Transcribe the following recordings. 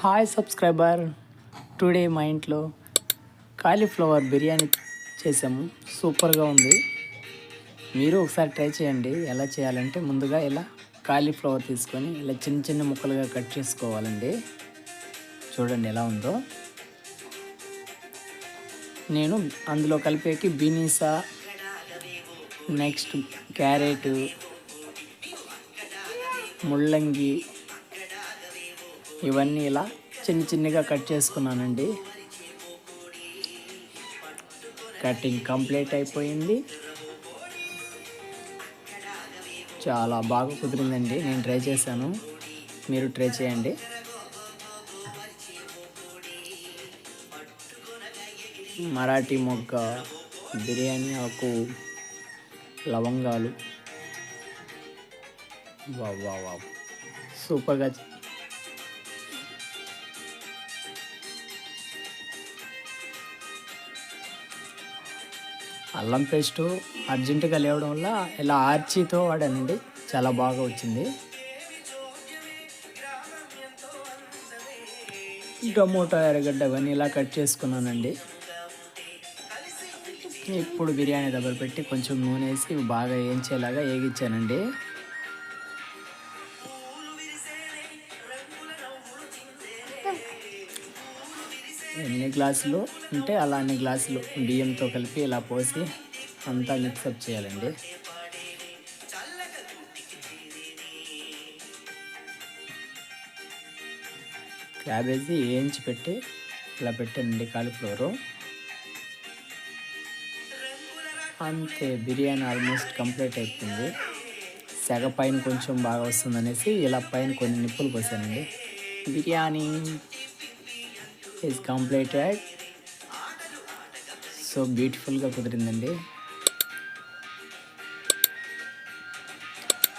Hi subscriber. Today మా ఇంట్లో cauliflower biryani చేసాము. సూపర్గా ఉంది. మీరు ఒకసారి ట్రై చేయండి. ఎలా చేయాలంటే ముందుగా ఇలా కాలీఫ్లవర్ తీసుకొని ఇలా చిన్న చిన్న ముక్కలుగా కట్ చేసుకోవాలండి. చూడండి ఎలా ఉందో. నేను అందులో కలిపేకి బీనీసా నెక్స్ట్ క్యారెట్ ముల్లంగి ఇవన్నీ ఇలా చిన్న చిన్నగా కట్ చేసుకున్నానండి. కటింగ్ కంప్లీట్ అయిపోయింది. చాలా బాగా కుదిరిందండి. నేను ట్రై చేశాను. మీరు ట్రై చేయండి. మరాఠీ మొగ్గ బిర్యానీ ఆకు లవంగాలు. వావ్ వావ్ వా సూపర్గా అల్లం పేస్టు అర్జెంటుగా లేవడం వల్ల ఇలా ఆర్చీతో వాడానండి. చాలా బాగా వచ్చింది. టమోటా ఎర్రగడ్డ అవన్నీ ఇలా కట్ చేసుకున్నానండి. ఇప్పుడు బిర్యానీ దగ్గర పెట్టి కొంచెం నూనె వేసి బాగా వేయించేలాగా వేగించానండి. ఎన్ని గ్లాసులు ఉంటే అలా అన్ని గ్లాసులు బియ్యంతో కలిపి ఇలా పోసి అంతా మిక్సప్ చేయాలండి. క్యాబేజీ వేయించి పెట్టి ఇలా పెట్టానండి కాలిఫ్లవరు. అంతే బిర్యానీ ఆల్మోస్ట్ కంప్లీట్ అయిపోయింది. సెగ పైన కొంచెం బాగా వస్తుందనేసి ఇలా పైన కొన్ని నిప్పులు పోసానండి. బిర్యానీ. ఈజ్ కంప్లీటెడ్ సో బ్యూటిఫుల్గా కుదిరిందండి.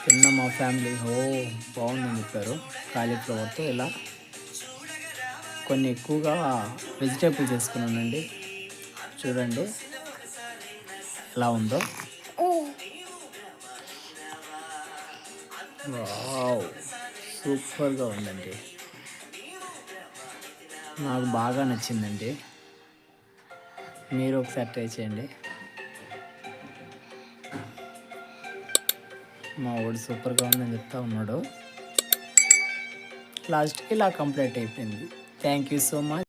తిన్న మా ఫ్యామిలీ ఓ బాగుందని చెప్పారు కాలీఫ్లవర్తో ఇలా కొన్ని ఎక్కువగా వెజిటేబుల్స్ వేసుకున్నానండి. చూడండి. ఎలా ఉందో. వావ్ సూపర్గా ఉందండి. నాకు బాగా నచ్చిందండి. మీరు ఒకసారి ట్రై చేయండి. మా వాడు సూపర్గా ఉందని చెప్తా ఉన్నాడు. లాస్ట్కి ఇలా కంప్లీట్ అయిపోయింది. Thank you so much.